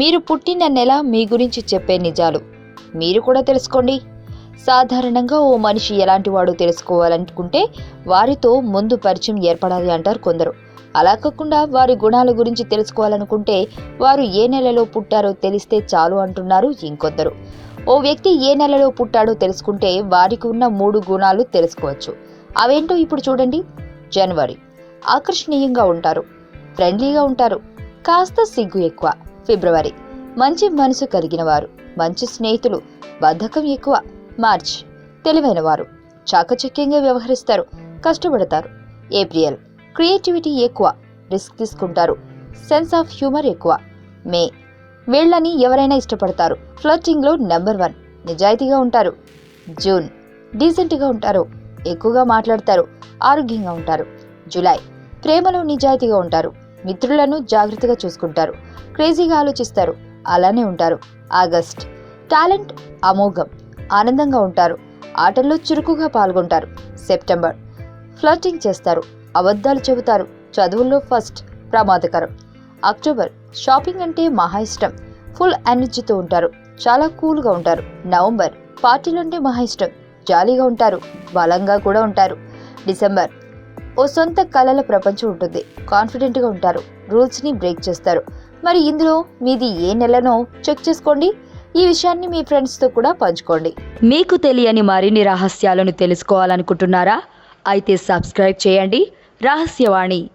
మీరు పుట్టిన నెల మీ గురించి చెప్పే నిజాలు. మీరు కూడా తెలుసుకోండి. సాధారణంగా ఓ మనిషి ఎలాంటివాడో తెలుసుకోవాలనుకుంటే వారితో ముందు పరిచయం ఏర్పడాలి అంటారు కొందరు. అలా కాకుండా వారి గుణాల గురించి తెలుసుకోవాలనుకుంటే వారు ఏ నెలలో పుట్టారో తెలిస్తే చాలు అంటున్నారు ఇంకొందరు. ఓ వ్యక్తి ఏ నెలలో పుట్టాడో తెలుసుకుంటే వారికి ఉన్న మూడు గుణాలు తెలుసుకోవచ్చు. అవేంటో ఇప్పుడు చూడండి. జనవరి. ఆకర్షణీయంగా ఉంటారు. ఫ్రెండ్లీగా ఉంటారు. కాస్త సిగ్గు ఎక్కువ. ఫిబ్రవరి. మంచి మనసు కలిగిన వారు మంచి స్నేహితులు బద్ధకం ఎక్కువ మార్చ్. తెలివైన వారు చాకచక్యంగా వ్యవహరిస్తారు కష్టపడతారు. ఏప్రిల్ క్రియేటివిటీ ఎక్కువ రిస్క్ తీసుకుంటారు సెన్స్ ఆఫ్ హ్యూమర్ ఎక్కువ. మే వీళ్ళని ఎవరైనా ఇష్టపడతారు ఫ్లర్టింగ్లో నెంబర్ వన్ నిజాయితీగా ఉంటారు. జూన్ డీసెంట్గా ఉంటారు ఎక్కువగా మాట్లాడతారు ఆరోగ్యంగా ఉంటారు. జూలై ప్రేమలో నిజాయితీగా ఉంటారు. మిత్రులను జాగ్రత్తగా చూసుకుంటారు. క్రేజీగా ఆలోచిస్తారు. అలానే ఉంటారు. ఆగస్ట్. టాలెంట్ అమోఘం. ఆనందంగా ఉంటారు. ఆటల్లో చురుకుగా పాల్గొంటారు. సెప్టెంబర్. ఫ్లర్టింగ్ చేస్తారు. అబద్ధాలు చెబుతారు. చదువుల్లో ఫస్ట్ ప్రమాదకరం. అక్టోబర్. షాపింగ్ అంటే మహా ఇష్టం. ఫుల్ ఎనర్జీతో ఉంటారు. చాలా కూల్గా ఉంటారు. నవంబర్. పార్టీలు అంటే మహా ఇష్టం. జాలీగా ఉంటారు. బలంగా కూడా ఉంటారు. డిసెంబర్. ఓ సొంత కళల ప్రపంచం ఉంటుంది. కాన్ఫిడెంట్గా ఉంటారు. రూల్స్ని బ్రేక్ చేస్తారు. మరి ఇందులో మీది ఏ నెలనో చెక్ చేసుకోండి. ఈ విషయాన్ని మీ ఫ్రెండ్స్తో కూడా పంచుకోండి. మీకు తెలియని మరిన్ని రహస్యాలను తెలుసుకోవాలనుకుంటున్నారా? అయితే సబ్స్క్రైబ్ చేయండి. రహస్యవాణి.